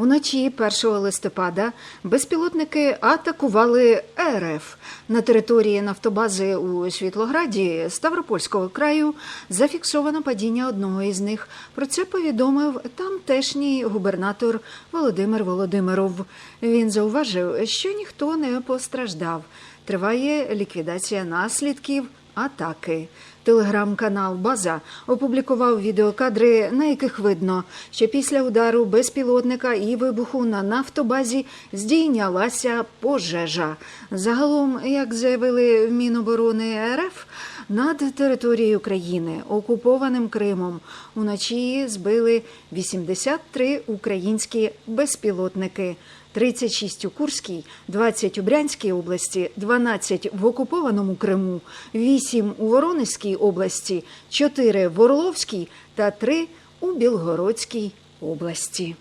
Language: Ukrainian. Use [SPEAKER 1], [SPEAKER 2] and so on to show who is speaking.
[SPEAKER 1] Уночі 1 листопада безпілотники атакували РФ на території нафтобази у Світлограді Ставропольського краю. Зафіксовано падіння одного із них. Про це повідомив тамтешній губернатор Володимир Володимиров. Він зауважив, що ніхто не постраждав. Триває ліквідація наслідків атаки. Телеграм-канал База опублікував відеокадри, на яких видно, що після удару безпілотника і вибуху на нафтобазі здійнялася пожежа. Загалом, як заявили в Міноборони РФ, над територією країни, окупованим Кримом, уночі збили 83 українські безпілотники. 36 у Курській, 20 у Брянській області, 12 в окупованому Криму, 8 у Воронезькій області, 4 в Орловській та 3 у Білгородській області.